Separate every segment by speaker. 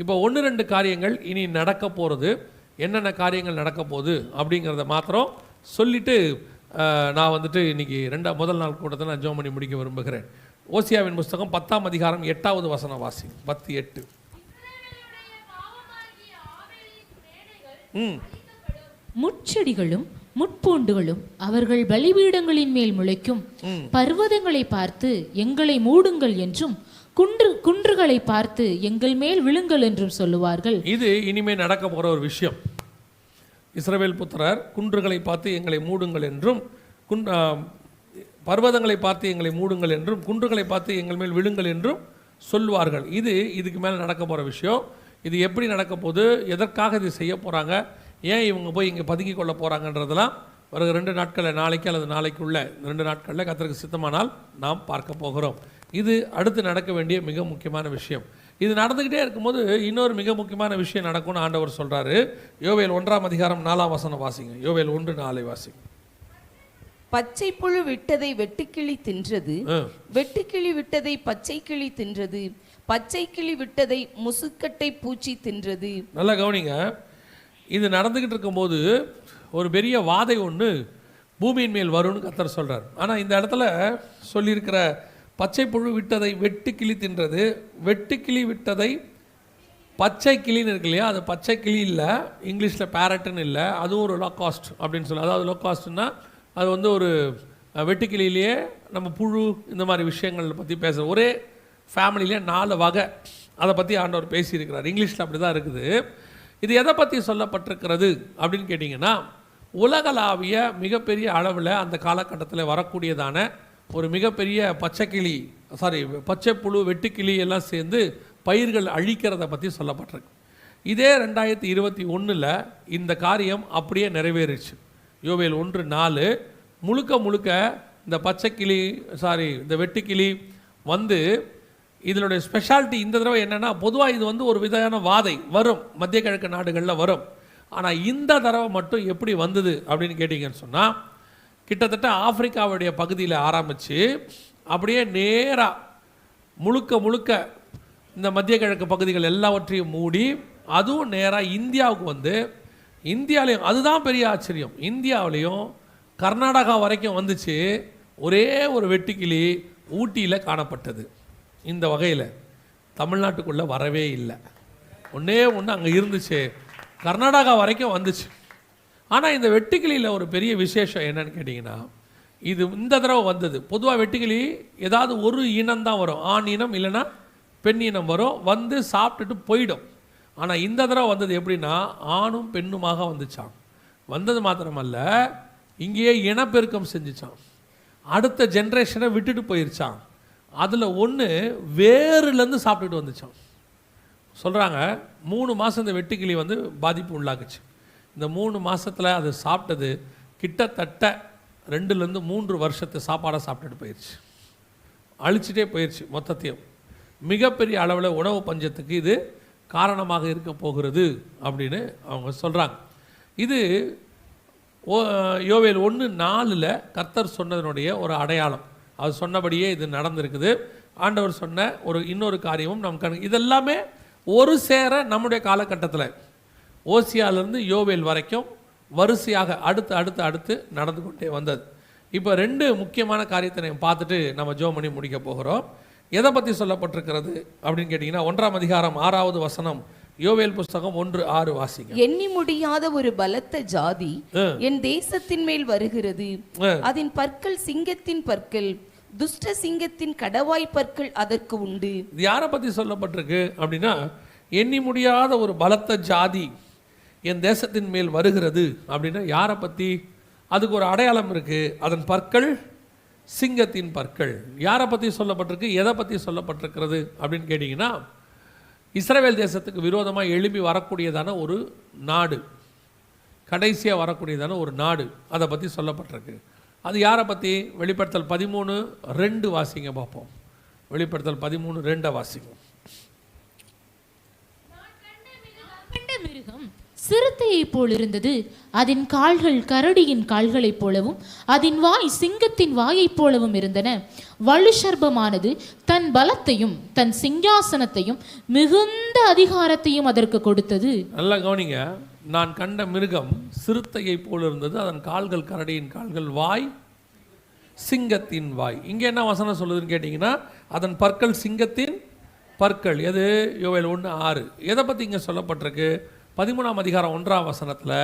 Speaker 1: இப்போ ஒன்று ரெண்டு காரியங்கள் இனி நடக்க போகிறது என்னென்ன காரியங்கள் நடக்க போகுது அப்படிங்கிறத மாத்திரம் சொல்லிவிட்டு நான் வந்துட்டு இன்றைக்கி ரெண்டா முதல் நாள் கூட்டத்தை நான் ஜோம் பண்ணி முடிக்க விரும்புகிறேன் ஓசியாவின் புஸ்தகம் பத்தாம் அதிகாரம் எட்டாவது வசன வாசி பத்து எட்டு
Speaker 2: முச்செடிகளும் முட்பூண்டுகளும் அவர்கள் பலிபீடங்களின் மேல் முளைக்கும் பர்வதங்களை பார்த்து எங்களை மூடுங்கள் என்றும் குன்று குன்றுகளை பார்த்து எங்கள் மேல் விழுங்கள் என்றும் சொல்லுவார்கள்
Speaker 1: இது இனிமேல் நடக்க போகிற ஒரு விஷயம் இஸ்ரவேல் புத்திரர் குன்றுகளை பார்த்து எங்களை மூடுங்கள் என்றும் பர்வதங்களை பார்த்து எங்களை மூடுங்கள் என்றும் குன்றுகளை பார்த்து எங்கள் மேல் விழுங்கள் என்றும் சொல்லுவார்கள் இது இதுக்கு மேலே நடக்க போகிற விஷயம் இது எப்படி நடக்க போது எதற்காக இது செய்ய போகிறாங்க ஏன் இவங்க போய் இங்கே பதுங்கி கொள்ள போகிறாங்கன்றதெல்லாம் வருகிற ரெண்டு நாட்களில் நாளைக்கு அல்லது நாளைக்குள்ள ரெண்டு நாட்களில் கத்திரக்கு சித்தமானால் நாம் பார்க்க போகிறோம் இது அடுத்து நடக்க வேண்டிய மிக முக்கியமான விஷயம் இது நடந்துக்கிட்டே இருக்கும்போது இன்னொரு மிக முக்கியமான விஷயம் நடக்கும்னு ஆண்டவர் சொல்கிறாரு யோவேல் ஒன்றாம் அதிகாரம் நாலாம் வசனம் வாசிங்க யோவேல் ஒன்று நாளை வாசிங்க
Speaker 2: பச்சை புழு விட்டதை வெட்டுக்கிளி தின்றது வெட்டுக்கிளி விட்டதை பச்சை கிளி தின்றது பச்சை கிளி விட்டதை முசுக்கட்டை பூச்சி தின்றது
Speaker 1: நல்லா கவனிங்க இது நடந்துக்கிட்டு இருக்கும்போது ஒரு பெரிய வாதை ஒன்று பூமியின் மேல் வரும்னு கத்தர் சொல்கிறார் ஆனால் இந்த இடத்துல சொல்லியிருக்கிற பச்சை புழு விட்டதை வெட்டு கிளி தின்றது வெட்டு கிளி விட்டதை பச்சை கிளின்னு இருக்கு இல்லையா அது பச்சை கிளி இல்லை இங்கிலீஷில் பேரட்டுன்னு இல்லை அதுவும் ஒரு காஸ்ட் அப்படின்னு சொல்லி அதாவது காஸ்ட்டுன்னா அது வந்து ஒரு வெட்டுக்கிளியிலேயே நம்ம புழு இந்த மாதிரி விஷயங்கள் பற்றி பேசுகிற ஒரே ஃபேமிலியிலே நாலு வகை அதை பற்றி ஆண்டவர் பேசியிருக்கிறார் இங்கிலீஷில் அப்படி தான் இருக்குது இது எதை பற்றி சொல்லப்பட்டிருக்கிறது அப்படின்னு கேட்டிங்கன்னா உலகளாவிய மிகப்பெரிய அளவில் அந்த காலகட்டத்தில் வரக்கூடியதான ஒரு மிகப்பெரிய பச்சைக்கிளி சாரி பச்சை புழு வெட்டுக்கிளி எல்லாம் சேர்ந்து பயிர்கள் அழிக்கிறத பற்றி சொல்லப்பட்டிருக்கு இதே ரெண்டாயிரத்தி இருபத்தி ஒன்றில் இந்த காரியம் அப்படியே நிறைவேறிச்சு யோவேல் ஒன்று நாலு முழுக்க முழுக்க இந்த பச்சைக்கிளி சாரி இந்த வெட்டுக்கிளி வந்து இதனுடைய ஸ்பெஷாலிட்டி இந்த தடவை என்னென்னா பொதுவாக இது வந்து ஒரு விதமான வாதை வரும் மத்திய கிழக்கு நாடுகளில் வரும் ஆனால் இந்த தடவை மட்டும் எப்படி வந்தது அப்படின்னு கேட்டிங்கன்னு சொன்னால் கிட்டத்தட்ட ஆப்பிரிக்காவுடைய பகுதியில் ஆரம்பித்து அப்படியே நேராக முழுக்க முழுக்க இந்த மத்திய கிழக்கு பகுதிகள் எல்லாவற்றையும் மூடி அதுவும் நேராக இந்தியாவுக்கு வந்து இந்தியாவிலையும் அதுதான் பெரிய ஆச்சரியம் இந்தியாவிலையும் கர்நாடகா வரைக்கும் வந்துச்சு ஒரே ஒரு வெட்டுக்கிளி ஊட்டியில் காணப்பட்டது இந்த வகையில் தமிழ்நாட்டுக்குள்ளே வரவே இல்லை ஒன்றே ஒன்று அங்கே இருந்துச்சு கர்நாடகா வரைக்கும் வந்துச்சு ஆனால் இந்த வெட்டுக்கிளியில் ஒரு பெரிய விசேஷம் என்னன்னு கேட்டிங்கன்னா இது இந்த தடவை வந்தது பொதுவாக வெட்டுக்கிளி ஏதாவது ஒரு இனம்தான் வரும் ஆண் இனம் இல்லைன்னா பெண் இனம் வரும் வந்து சாப்பிட்டுட்டு போயிடும் ஆனால் இந்த தடவை வந்தது எப்படின்னா ஆணும் பெண்ணுமாக வந்துச்சான் வந்தது மாத்திரமல்ல இங்கேயே இனப்பெருக்கம் செஞ்சுச்சான் அடுத்த ஜென்ரேஷனை விட்டுட்டு போயிருச்சான் அதில் ஒன்று வேறுலேருந்து சாப்பிட்டுட்டு வந்துச்சான் சொல்கிறாங்க மூணு மாதம் இந்த வெட்டுக்கிளி வந்து பாதிப்பு உள்ளாக்குச்சு இந்த மூணு மாதத்தில் அது சாப்பிட்டது கிட்டத்தட்ட ரெண்டுலேருந்து மூன்று வருஷத்து சாப்பாடாக சாப்பிட்டுட்டு போயிடுச்சு அழிச்சிட்டே போயிடுச்சு மொத்தத்தையும் மிகப்பெரிய அளவில் உணவு பஞ்சத்துக்கு இது காரணமாக இருக்க போகிறது அப்படின்னு அவங்க சொல்கிறாங்க இது ஓ யோவேல் ஒன்று நாலில் கர்த்தர் சொன்னதனுடைய ஒரு அடையாளம் அது சொன்னபடியே இது நடந்திருக்குது ஆண்டவர் சொன்ன ஒரு இன்னொரு காரியமும் நம் கண் இதெல்லாமே ஒரு சேர நம்முடைய காலகட்டத்தில் ஓசியாலேருந்து யோவேல் வரைக்கும் வரிசையாக அடுத்து அடுத்து அடுத்து நடந்து கொண்டே வந்தது இப்போ ரெண்டு முக்கியமான காரியத்தை பார்த்துட்டு நம்ம ஜோ பண்ணி முடிக்க போகிறோம் எதை பற்றி சொல்லப்பட்டிருக்கிறது அப்படின்னு கேட்டிங்கன்னா ஒன்றாம் அதிகாரம் ஆறாவது வசனம் யோவேல் புஸ்தகம் ஒன்று ஆறு வாசிங்க
Speaker 2: எண்ணி முடியாத ஒரு பலத்த ஜாதி என் தேசத்தின் மேல் வருகிறது அதன் பற்கள் சிங்கத்தின் பற்கள் துஷ்ட சிங்கத்தின் கடவாய் பற்கள் அதற்கு உண்டு
Speaker 1: யாரை பற்றி சொல்லப்பட்டிருக்கு அப்படின்னா எண்ணி முடியாத ஒரு பலத்த ஜாதி என் தேசத்தின் மேல் வருகிறது அப்படின்னா யாரை பற்றி அதுக்கு ஒரு அடையாளம் இருக்குது அதன் பற்கள் சிங்கத்தின் பற்கள் யாரை பற்றி சொல்லப்பட்டிருக்கு எதை பற்றி சொல்லப்பட்டிருக்கிறது அப்படின்னு கேட்டிங்கன்னா இஸ்ரேல் தேசத்துக்கு விரோதமாக எழும்பி வரக்கூடியதான ஒரு நாடு கடைசியாக வரக்கூடியதான ஒரு நாடு அதை பற்றி சொல்லப்பட்டிருக்கு அது யாரை பற்றி வெளிப்படுத்தல் பதிமூணு ரெண்டு வாசிங்க பார்ப்போம் வெளிப்படுத்தல் பதிமூணு ரெண்டை வாசிங்க
Speaker 2: சிறுத்தையைப் போல் இருந்தது அதன் கால்கள் கரடியின் கால்களைப் போலவும் அதன் வாய் சிங்கத்தின் வாயைப் போலவும் இருந்தன வலு சர்பமானது தன் பலத்தையும் தன் சிங்காசனத்தையும் மிகுந்த அதிகாரத்தையும் அதற்கு கொடுத்தது
Speaker 1: நல்லா கவனிங்க நான் கண்ட மிருகம் சிறுத்தையை போல் இருந்தது அதன் கால்கள் கரடியின் கால்கள் வாய் சிங்கத்தின் வாய் இங்கே என்ன வசனம் சொல்லுதுன்னு கேட்டிங்கன்னா அதன் பற்கள் சிங்கத்தின் பற்கள் எது யோவையில் ஒன்று ஆறு எதை பற்றி இங்கே சொல்லப்பட்டிருக்கு பதிமூணாம் அதிகாரம் ஒன்றாம் வசனத்தில்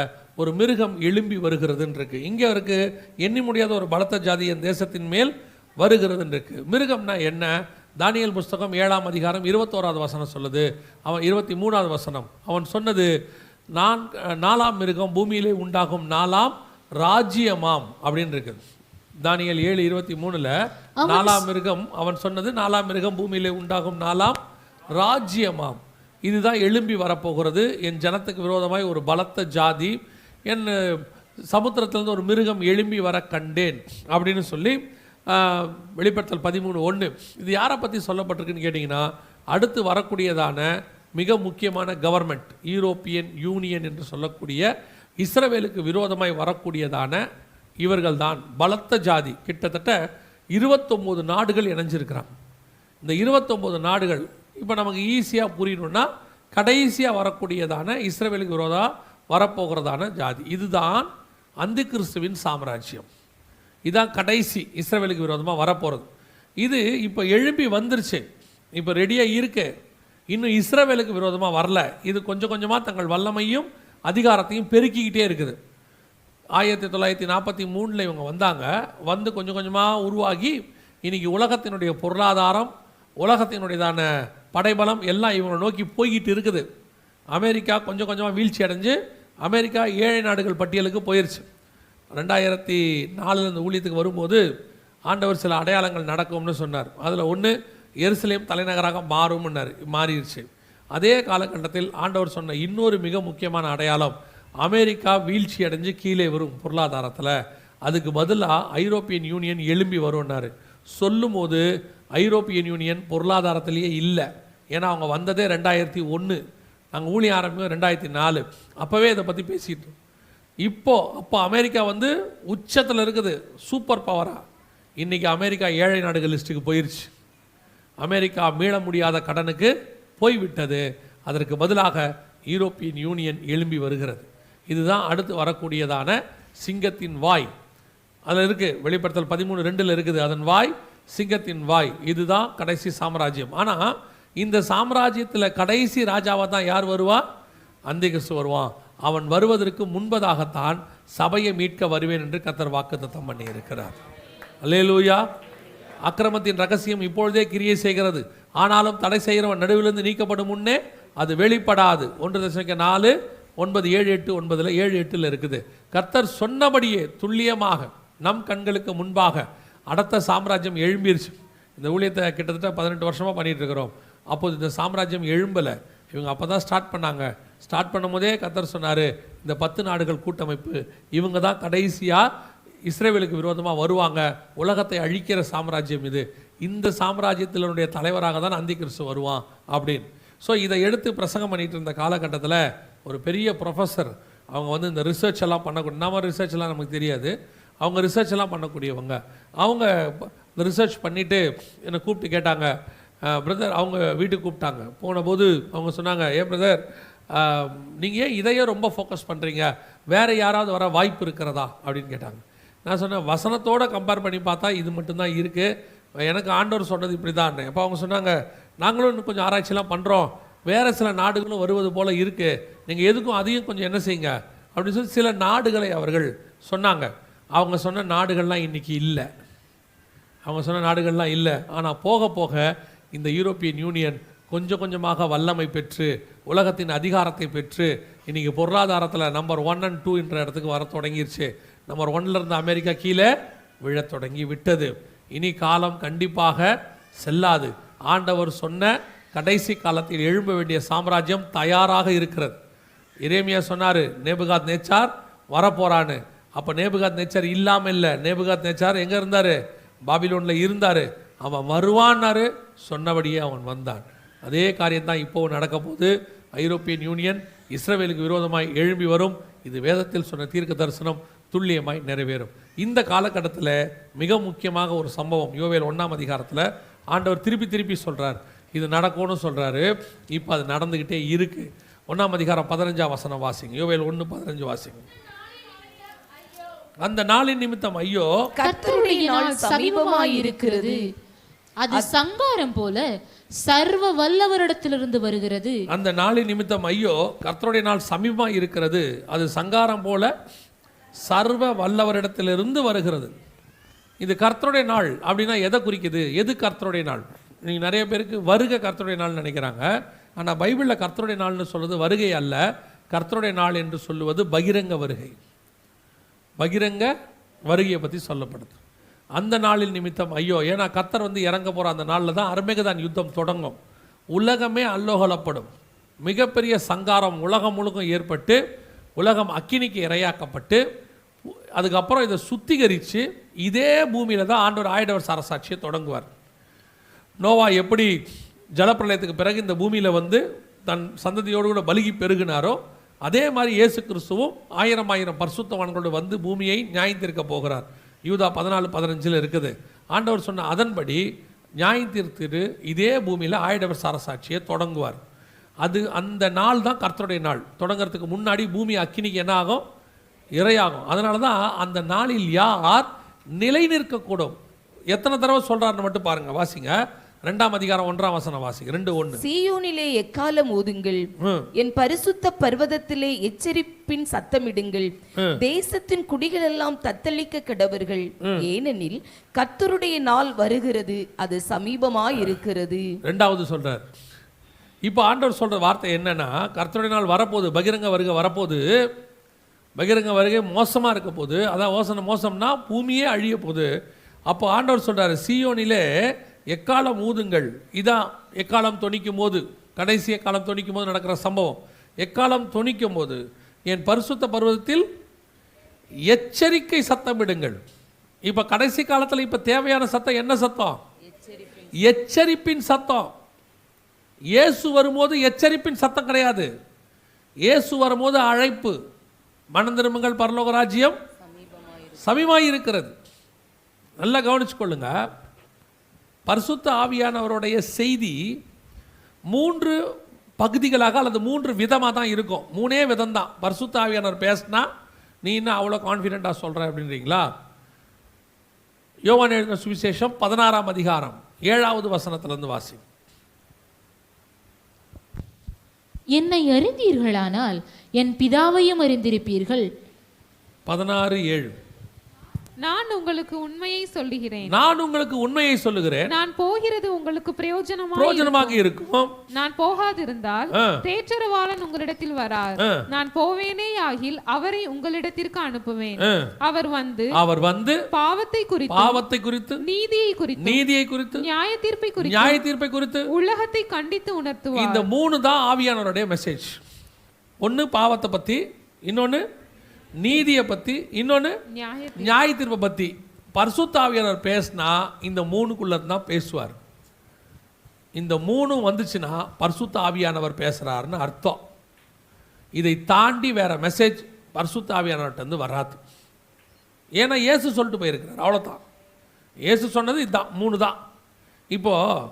Speaker 1: ஒரு மிருகம் எழும்பி வருகிறதுன்னு இருக்குது இங்கே அவருக்கு எண்ணி முடியாத ஒரு பலத்த ஜாதி என் தேசத்தின் மேல் வருகிறதுன்னு இருக்குது மிருகம்னா என்ன தானியல் புஸ்தகம் ஏழாம் அதிகாரம் இருபத்தோராவது வசனம் சொல்லுது அவன் இருபத்தி மூணாவது வசனம் அவன் சொன்னது நான் நாலாம் மிருகம் பூமியிலே உண்டாகும் நாலாம் ராஜ்யமாம் அப்படின்னு இருக்குது தானியல் ஏழு இருபத்தி மூணுல நாலாம் மிருகம் அவன் சொன்னது நாலாம் மிருகம் பூமியிலே உண்டாகும் நாலாம் ராஜ்யமாம் இதுதான் எழும்பி வரப்போகிறது என் ஜனத்துக்கு விரோதமாய் ஒரு பலத்த ஜாதி என் சமுத்திரத்திலேருந்து ஒரு மிருகம் எழும்பி வர கண்டேன் அப்படின்னு சொல்லி வெளிப்படுத்தல் பதிமூணு ஒன்று இது யாரை பற்றி சொல்லப்பட்டிருக்குன்னு கேட்டிங்கன்னா அடுத்து வரக்கூடியதான மிக முக்கியமான கவர்மெண்ட் யூரோப்பியன் யூனியன் என்று சொல்லக்கூடிய இஸ்ரவேலுக்கு விரோதமாய் வரக்கூடியதான இவர்கள்தான் பலத்த ஜாதி கிட்டத்தட்ட இருபத்தொம்போது நாடுகள் இணைஞ்சிருக்கிறாங்க இந்த இருபத்தொம்போது நாடுகள் இப்போ நமக்கு ஈஸியாக புரியணும்னா கடைசியாக வரக்கூடியதான இஸ்ரேலுக்கு விரோதாக வரப்போகிறதான ஜாதி இதுதான் அந்த கிறிஸ்துவின் சாம்ராஜ்யம் இதுதான் கடைசி இஸ்ரேலுக்கு விரோதமாக வரப்போகிறது இது இப்போ எழுப்பி வந்துருச்சு இப்போ ரெடியாக இருக்கு இன்னும் இஸ்ரேலுக்கு விரோதமாக வரல இது கொஞ்சம் கொஞ்சமாக தங்கள் வல்லமையும் அதிகாரத்தையும் பெருக்கிக்கிட்டே இருக்குது ஆயிரத்தி தொள்ளாயிரத்தி நாற்பத்தி மூணில் இவங்க வந்தாங்க வந்து கொஞ்சம் கொஞ்சமாக உருவாகி இன்றைக்கி உலகத்தினுடைய பொருளாதாரம் உலகத்தினுடையதான படைபலம் எல்லாம் இவனை நோக்கி போய்கிட்டு இருக்குது அமெரிக்கா கொஞ்சம் கொஞ்சமாக வீழ்ச்சி அடைஞ்சு அமெரிக்கா ஏழை நாடுகள் பட்டியலுக்கு போயிடுச்சு ரெண்டாயிரத்தி நாலில் இந்த ஊழியத்துக்கு வரும்போது ஆண்டவர் சில அடையாளங்கள் நடக்கும்னு சொன்னார் அதில் ஒன்று எருசலேம் தலைநகராக மாறும்னார் மாறிடுச்சு அதே காலகட்டத்தில் ஆண்டவர் சொன்ன இன்னொரு மிக முக்கியமான அடையாளம் அமெரிக்கா வீழ்ச்சி அடைஞ்சு கீழே வரும் பொருளாதாரத்தில் அதுக்கு பதிலாக ஐரோப்பியன் யூனியன் எழும்பி வரும்னாரு சொல்லும் போது ஐரோப்பியன் யூனியன் பொருளாதாரத்திலேயே இல்லை ஏன்னா அவங்க வந்ததே ரெண்டாயிரத்தி ஒன்று நாங்கள் ஊழிய ஆரம்பிக்கும் ரெண்டாயிரத்தி நாலு அப்போவே இதை பற்றி பேசிட்டு இப்போது அப்போ அமெரிக்கா வந்து உச்சத்தில் இருக்குது சூப்பர் பவராக இன்றைக்கி அமெரிக்கா ஏழை நாடுகள் லிஸ்ட்டுக்கு போயிடுச்சு அமெரிக்கா மீள முடியாத கடனுக்கு போய்விட்டது அதற்கு பதிலாக யூரோப்பியன் யூனியன் எழும்பி வருகிறது இதுதான் அடுத்து வரக்கூடியதான சிங்கத்தின் வாய் அதில் இருக்குது வெளிப்படுத்தல் பதிமூணு ரெண்டில் இருக்குது அதன் வாய் சிங்கத்தின் வாய் இதுதான் கடைசி சாம்ராஜ்யம் ஆனால் இந்த சாம்ராஜ்யத்தில் கடைசி ராஜாவாக தான் யார் வருவா அந்திகிறிஸ்து வருவான் அவன் வருவதற்கு முன்பதாகத்தான் சபையை மீட்க வருவேன் என்று கத்தர் வாக்குத்தத்தம் பண்ணி இருக்கிறார் அல்லே லூயா அக்கிரமத்தின் ரகசியம் இப்பொழுதே கிரியை செய்கிறது ஆனாலும் தடை செய்கிறவன் நடுவிலிருந்து நீக்கப்படும் முன்னே அது வெளிப்படாது ஒன்று தசமிக்க நாலு ஒன்பது ஏழு எட்டு ஒன்பதில் ஏழு எட்டில் இருக்குது கர்த்தர் சொன்னபடியே துல்லியமாக நம் கண்களுக்கு முன்பாக அடுத்த சாம்ராஜ்யம் எழும்பிருச்சு இந்த ஊழியத்தை கிட்டத்தட்ட பதினெட்டு வருஷமாக பண்ணிகிட்ருக்குறோம் அப்போது இந்த சாம்ராஜ்யம் எழும்பலை இவங்க அப்போ தான் ஸ்டார்ட் பண்ணாங்க ஸ்டார்ட் பண்ணும்போதே கத்தர் சொன்னார் இந்த பத்து நாடுகள் கூட்டமைப்பு இவங்க தான் கடைசியாக இஸ்ரேவேலுக்கு விரோதமாக வருவாங்க உலகத்தை அழிக்கிற சாம்ராஜ்யம் இது இந்த சாம்ராஜ்யத்தினுடைய தலைவராக தான் அந்தி கிறிஸ்து வருவான் அப்படின்னு ஸோ இதை எடுத்து பிரசங்கம் பண்ணிகிட்டு இருந்த காலகட்டத்தில் ஒரு பெரிய ப்ரொஃபஸர் அவங்க வந்து இந்த ரிசர்ச் எல்லாம் பண்ணக்கூடிய நம்ம ரிசர்ச்லாம் நமக்கு தெரியாது அவங்க ரிசர்ச் எல்லாம் பண்ணக்கூடியவங்க அவங்க ரிசர்ச் பண்ணிவிட்டு என்னை கூப்பிட்டு கேட்டாங்க பிரதர் அவங்க வீட்டுக்கு கூப்பிட்டாங்க போனபோது அவங்க சொன்னாங்க ஏ பிரதர் நீங்கள் ஏன் இதையே ரொம்ப ஃபோக்கஸ் பண்ணுறீங்க வேறு யாராவது வர வாய்ப்பு இருக்கிறதா அப்படின்னு கேட்டாங்க நான் சொன்னேன் வசனத்தோடு கம்பேர் பண்ணி பார்த்தா இது மட்டும்தான் இருக்குது எனக்கு ஆண்டவர் சொன்னது இப்படி தான் அப்போ அவங்க சொன்னாங்க நாங்களும் இன்னும் கொஞ்சம் ஆராய்ச்சிலாம் பண்ணுறோம் வேறு சில நாடுகளும் வருவது போல் இருக்குது நீங்கள் எதுக்கும் அதையும் கொஞ்சம் என்ன செய்யுங்க அப்படின்னு சொல்லி சில நாடுகளை அவர்கள் சொன்னாங்க அவங்க சொன்ன நாடுகள்லாம் இன்றைக்கி இல்லை அவங்க சொன்ன நாடுகள்லாம் இல்லை ஆனால் போக போக இந்த யூரோப்பியன் யூனியன் கொஞ்சம் கொஞ்சமாக வல்லமை பெற்று உலகத்தின் அதிகாரத்தை பெற்று இன்றைக்கி பொருளாதாரத்தில் நம்பர் ஒன் அண்ட் டூ என்ற இடத்துக்கு வர தொடங்கிருச்சு நம்பர் இருந்து அமெரிக்கா கீழே விழத் தொடங்கி விட்டது இனி காலம் கண்டிப்பாக செல்லாது ஆண்டவர் சொன்ன கடைசி காலத்தில் எழும்ப வேண்டிய சாம்ராஜ்யம் தயாராக இருக்கிறது இரேமியா சொன்னார் நேபுகாத் நேச்சார் வரப்போகிறான்னு அப்போ நேபுகாத் நேச்சார் இல்லாமல் இல்லை நேபுகாத் நேச்சார் எங்கே இருந்தார் பாபிலோனில் இருந்தார் அவன் வருவான்னாரு சொன்னபடியே அவன் வந்தான் அதே காரியம்தான் இப்போவும் நடக்க போது ஐரோப்பியன் யூனியன் இஸ்ரேலுக்கு விரோதமாய் எழும்பி வரும் இது வேதத்தில் சொன்ன தீர்க்க தரிசனம் துல்லியமாய் நிறைவேறும் இந்த காலகட்டத்தில் மிக முக்கியமாக ஒரு சம்பவம் யோவேல் ஒன்றாம் அதிகாரத்தில் ஆண்டவர் திருப்பி திருப்பி சொல்கிறார் இது நடக்கும்னு சொல்கிறாரு இப்போ அது நடந்துக்கிட்டே இருக்குது ஒன்றாம் அதிகாரம் பதினஞ்சாம் வசனம் வாசிங்க யோவேல் ஒன்று பதினஞ்சு வாசிங்க
Speaker 2: அந்த நாளின் நிமித்தம் ஐயோ கர்த்தருடைய நாள் சமீபமாய் இருக்கிறது அது சங்காரம் போல சர்வ வல்லவரிடத்திலிருந்து வருகிறது
Speaker 1: அந்த நாளின் நிமித்தம் ஐயோ கர்த்தருடைய நாள் சமீபமாய் இருக்கிறது அது சங்காரம் போல சர்வ வல்லவரிடத்திலிருந்து வருகிறது இது கர்த்தருடைய நாள் அப்படின்னா எதை குறிக்குது எது கர்த்தருடைய நாள் நீங்கள் நிறைய பேருக்கு வருக கர்த்தருடைய நாள்னு நினைக்கிறாங்க ஆனால் பைபிளில் கர்த்தருடைய நாள்னு சொல்வது வருகை அல்ல கர்த்தருடைய நாள் என்று சொல்லுவது பகிரங்க வருகை பகிரங்க வருகையை பற்றி சொல்லப்படுது அந்த நாளில் நிமித்தம் ஐயோ ஏன்னா கத்தர் வந்து இறங்க போகிற அந்த நாளில் தான் அருமைகதான் யுத்தம் தொடங்கும் உலகமே அல்லோகலப்படும் மிகப்பெரிய சங்காரம் உலகம் முழுக்கும் ஏற்பட்டு உலகம் அக்கினிக்கு இரையாக்கப்பட்டு அதுக்கப்புறம் இதை சுத்திகரித்து இதே பூமியில் தான் ஆண்டவர் ஆயிடவர் சரசாட்சியை தொடங்குவார் நோவா எப்படி ஜலப்பிரளயத்துக்கு பிறகு இந்த பூமியில் வந்து தன் சந்ததியோடு கூட பலுகி பெருகினாரோ அதே மாதிரி இயேசு கிறிஸ்துவும் ஆயிரம் ஆயிரம் பரிசுத்தவான்களோடு வந்து பூமியை நியாயந்திருக்க போகிறார் யூதா பதினாலு பதினஞ்சில் இருக்குது ஆண்டவர் சொன்ன அதன்படி நியாயந்திருத்திட்டு இதே பூமியில் ஆயிடவர் சாரசாட்சியை தொடங்குவார் அது அந்த நாள் தான் கர்த்தருடைய நாள் தொடங்கிறதுக்கு முன்னாடி பூமி அக்கினிக்கு என்ன ஆகும் இறையாகும் அதனால தான் அந்த நாளில் யார் நிலை நிற்கக்கூடும் எத்தனை தடவை சொல்கிறாருன்னு மட்டும் பாருங்கள் வாசிங்க ரெண்டாம் அதிகாரம் ஒன்றாம் வசனம் வாசி ரெண்டு ஒன்று
Speaker 2: சீயோனிலே எக்காலம் ஓதுங்கள் என் பரிசுத்த பர்வதத்திலே எச்சரிப்பின் சத்தமிடுங்கள் தேசத்தின் குடிகள் எல்லாம் தத்தளிக்க கிடவர்கள் ஏனெனில் கத்தருடைய நாள் வருகிறது அது சமீபமாய் இருக்கிறது
Speaker 1: ரெண்டாவது சொல்றார் இப்போ ஆண்டவர் சொல்ற வார்த்தை என்னன்னா கர்த்தருடைய நாள் வரப்போகுது பகிரங்க வருகை வரப்போகுது பகிரங்க வருகை மோசமாக இருக்க போகுது அதான் ஓசனை மோசம்னா பூமியே அழிய போகுது அப்போ ஆண்டவர் சொல்கிறார் சியோனிலே எக்காலம் ஊதுங்கள் இதான் எக்காலம் துணிக்கும் போது கடைசி எக்காலம் துணிக்கும் போது நடக்கிற சம்பவம் எக்காலம் துணிக்கும் போது என் பரிசுத்த பருவத்தில் எச்சரிக்கை சத்தமிடுங்கள் இப்போ கடைசி காலத்தில் இப்போ தேவையான சத்தம் என்ன சத்தம் எச்சரிப்பின் சத்தம் இயேசு வரும்போது எச்சரிப்பின் சத்தம் கிடையாது இயேசு வரும்போது அழைப்பு மனந்திரும்புங்கள் பரலோக ராஜ்யம் சமீபமாக இருக்கிறது நல்லா கொள்ளுங்கள் பரிசுத்த ஆவியானவருடைய செய்தி மூன்று பகுதிகளாக அல்லது மூன்று விதமாக தான் இருக்கும் மூணே விதம் தான் பரிசுத்த ஆவியானவர் பேசினா நீ இன்னும் அவ்வளோ கான்ஃபிடெண்ட்டாக சொல்கிற அப்படின்றீங்களா யோவான் எழுதின சுவிசேஷம் பதினாறாம் அதிகாரம் ஏழாவது வசனத்திலிருந்து வாசி
Speaker 2: என்னை அறிந்தீர்களானால் என் பிதாவையும் அறிந்திருப்பீர்கள்
Speaker 1: பதினாறு ஏழு
Speaker 2: நான் உங்களுக்கு உண்மையை சொல்லுகிறேன்
Speaker 1: நான் உங்களுக்கு உண்மையை சொல்லுகிறேன்
Speaker 2: நான் போகிறது உங்களுக்கு பிரயோஜனமாக
Speaker 1: பிரயோஜனமாக இருக்கும்
Speaker 2: நான் போகாதிருந்தால் தேற்றரவாளன் உங்களிடத்தில் வரார் நான் போவேனே ஆகில் அவரை உங்களிடத்திற்கு அனுப்புவேன் அவர் வந்து அவர் வந்து பாவத்தை குறித்து பாவத்தை குறித்து நீதியை குறித்து நீதியை குறித்து நியாய தீர்ப்பை குறித்து நியாய தீர்ப்பை குறித்து உலகத்தை கண்டித்து உணர்த்துவார்
Speaker 1: இந்த மூணு தான் ஆவியானவருடைய மெசேஜ் ஒன்னு பாவத்தை பத்தி இன்னொன்னு நீதியை பற்றி இன்னொன்று நியாய தீர்ப்பை பற்றி பர்சுத்தாவியனர் பேசினா இந்த மூணுக்குள்ளே தான் பேசுவார் இந்த மூணும் வந்துச்சுன்னா பர்சுத்த ஆவியானவர் பேசுகிறாருன்னு அர்த்தம் இதை தாண்டி வேறு மெசேஜ் பர்சுத்தாவியானவர்கிட்ட வந்து வராது ஏன்னா ஏசு சொல்லிட்டு போயிருக்கிறார் அவ்வளோதான் ஏசு சொன்னது இதுதான் மூணு தான் இப்போது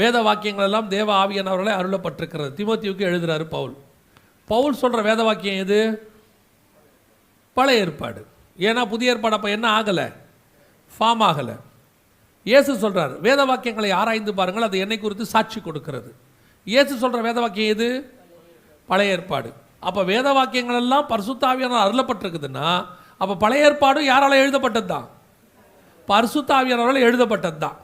Speaker 1: வேத வாக்கியங்கள் எல்லாம் தேவ ஆவியானவர்களே அருளப்பட்டிருக்கிறது திமுத்தியுக்கு எழுதுகிறாரு பவுல் பவுல் சொல்கிற வேத வாக்கியம் எது பழைய ஏற்பாடு ஏன்னா புதிய ஏற்பாடு அப்போ என்ன ஆகலை ஃபார்ம் ஆகலை இயேசு சொல்கிறார் வேத வாக்கியங்களை ஆராய்ந்து பாருங்கள் அது என்னை குறித்து சாட்சி கொடுக்கிறது இயேசு சொல்கிற வேத வாக்கியம் எது பழைய ஏற்பாடு அப்போ வேத வாக்கியங்கள் எல்லாம் பரிசுத்தாவியானால் அருளப்பட்டிருக்குதுன்னா அப்போ பழைய ஏற்பாடும் யாரால் எழுதப்பட்டது தான் பரிசுத்தாவியானவரால் எழுதப்பட்டது தான்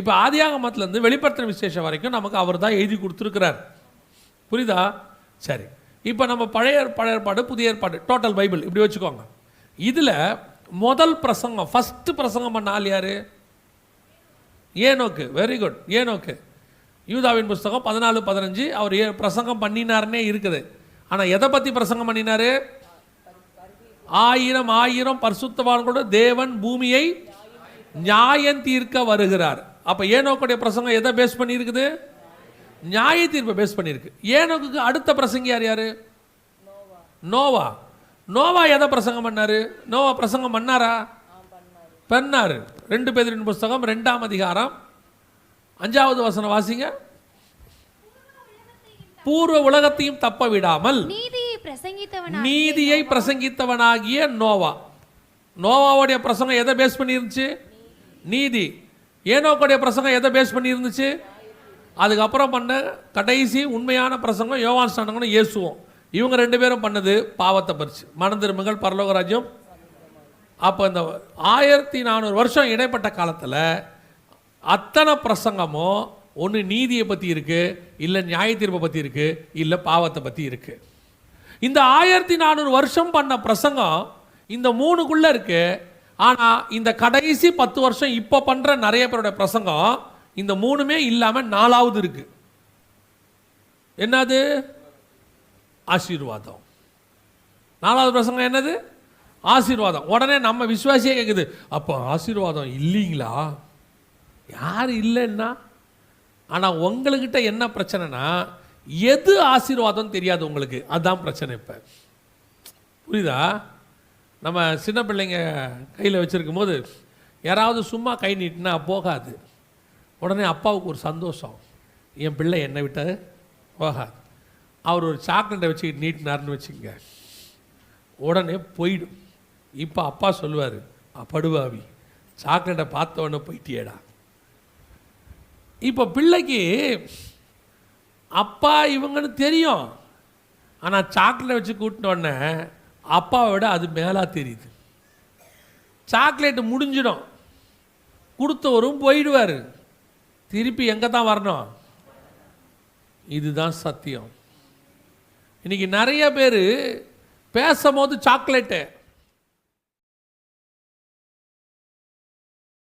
Speaker 1: இப்போ ஆதியாகமத்துலேருந்து வெளிப்படுத்தின விசேஷம் வரைக்கும் நமக்கு அவர் தான் எழுதி கொடுத்துருக்கிறார் புரியுதா சரி இப்போ நம்ம பழைய பழைய ஏற்பாடு புதிய ஏற்பாடு டோட்டல் பைபிள் இப்படி வச்சுக்கோங்க இதில் முதல் பிரசங்கம் ஃபஸ்ட்டு பிரசங்கம் பண்ண ஆள் யார் ஏனோக்கு வெரி குட் ஏனோக்கு யூதாவின் புஸ்தகம் பதினாலு பதினஞ்சு அவர் ஏ பிரசங்கம் பண்ணினார்னே இருக்குது ஆனால் எதை பற்றி பிரசங்கம் பண்ணினார் ஆயிரம் ஆயிரம் பரிசுத்தவான்களோட தேவன் பூமியை நியாயம் தீர்க்க வருகிறார் அப்போ ஏனோக்குடைய பிரசங்கம் எதை பேஸ் பண்ணியிருக்குது நியாய தீர்ப்பை பேஸ் பண்ணியிருக்கு ஏனோக்கு அடுத்த பிரசங்க யார் யார் நோவா நோவா எதை பிரசங்கம் பண்ணார் நோவா பிரசங்கம் பண்ணாரா பண்ணார் ரெண்டு பேரின் புஸ்தகம் ரெண்டாம் அதிகாரம் அஞ்சாவது வசனம் வாசிங்க பூர்வ உலகத்தையும் தப்ப விடாமல் நீதியை பிரசங்கித்தவனாகிய நோவா நோவாவுடைய பிரசங்கம் எதை பேஸ் பண்ணியிருந்துச்சு நீதி ஏனோக்குடைய பிரசங்கம் எதை பேஸ் பண்ணிருந்துச்சு அதுக்கப்புறம் பண்ண கடைசி உண்மையான பிரசங்கம் யோவான் ஸ்டானங்கன்னு இயேசுவோம் இவங்க ரெண்டு பேரும் பண்ணது பாவத்தை பறிச்சு மனந்திருமங்கள் பரலோகராஜ்யம் அப்போ இந்த ஆயிரத்தி நானூறு வருஷம் இடைப்பட்ட காலத்தில் அத்தனை பிரசங்கமும் ஒன்று நீதியை பற்றி இருக்குது இல்லை நியாய தீர்ப்பை பற்றி இருக்குது இல்லை பாவத்தை பற்றி இருக்குது இந்த ஆயிரத்தி நானூறு வருஷம் பண்ண பிரசங்கம் இந்த மூணுக்குள்ளே இருக்குது ஆனால் இந்த கடைசி பத்து வருஷம் இப்போ பண்ணுற நிறைய பேருடைய பிரசங்கம் இந்த மூணுமே இல்லாமல் நாலாவது இருக்கு என்னது ஆசீர்வாதம் நாலாவது பிரசங்கம் என்னது ஆசீர்வாதம் உடனே நம்ம விசுவாசியே கேட்குது அப்போ ஆசீர்வாதம் இல்லைங்களா யார் இல்லைன்னா ஆனால் உங்கள்கிட்ட என்ன பிரச்சனைனா எது ஆசீர்வாதம் தெரியாது உங்களுக்கு அதுதான் பிரச்சனை இப்போ புரியுதா நம்ம சின்ன பிள்ளைங்க கையில் வச்சுருக்கும் போது யாராவது சும்மா கை நீட்டினா போகாது உடனே அப்பாவுக்கு ஒரு சந்தோஷம் என் பிள்ளை என்னை விட்டார் போகாது அவர் ஒரு சாக்லேட்டை வச்சு நீட்டினார்னு வச்சுங்க உடனே போயிடும் இப்போ அப்பா சொல்லுவார் படுவாவி சாக்லேட்டை பார்த்த உடனே போயிட்டியடா இப்போ பிள்ளைக்கு அப்பா இவங்கன்னு தெரியும் ஆனால் சாக்லேட் வச்சு கூட்டினோடனே அப்பாவை விட அது மேலாக தெரியுது சாக்லேட்டு முடிஞ்சிடும் கொடுத்தவரும் போயிடுவார் திருப்பி எங்கே தான் வரணும் இதுதான் சத்தியம் இன்றைக்கி நிறைய பேர் பேசும்போது சாக்லேட்டு